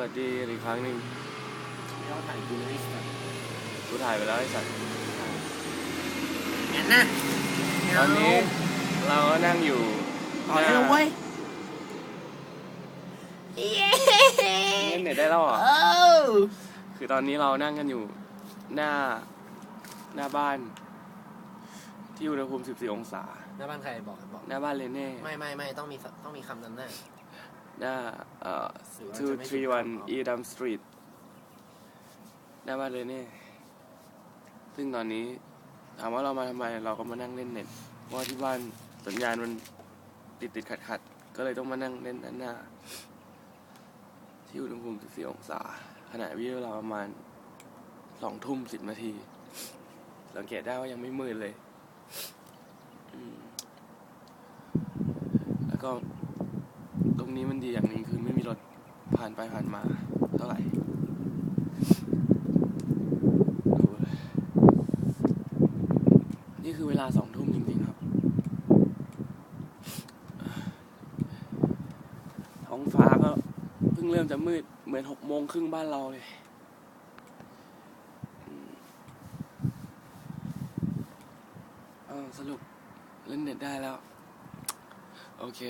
วัสดีอีกครั้งหนึ่งเราถ่ายดูในสตัดกูถ่ายไปแล้วไอ้สัตว์งั้นนะตอนนี้เราก็นั่งอยู่ต่อได้แล้วเว้ยเย้เล่นเน็ตได้แล้วเหรอเออคือตอนนี้เรานั่งกันอยู่หน้าหน้าบ้าน ที่อุณหภูมิ 14 องศา หน้าบ้านใครบอกบอกหน้าบ้านเลเน่ไม่ไม่ไม่ต้องมีต้องมีคำนั้นแน่ หน้าเอ่อหรือว่าจะไม่ใช่231 Edam Street หน้าบ้านเลเน่ซึ่งตอนนี้ถามว่าเรามาทำไม เราก็มานั่งเล่นเน็ตเพราะว่าที่บ้านสัญญาณมันติดติดขัดขัดๆก็เลยต้องมานั่งเล่นด้านหน้า ที่อุณหภูมิ14องศา ขณะวิวเราประมาณสองทุ่มสิบนาที สังเกตได้ว่ายังไม่มืดเลยอืมแล้วก็ ตรงนี้มันดีอย่างหนึ่งคือไม่มีรถผ่านไปผ่านมาเท่าไหร่นี่คือเวลาสองทุ่มจริงๆครับ ท้องฟ้าก็เพิ่งเริ่มจะมืดเหมือนหกโมงครึ่งบ้านเราเลยอืมเอสรุปเล่นเน็ตได้แล้ว โอเค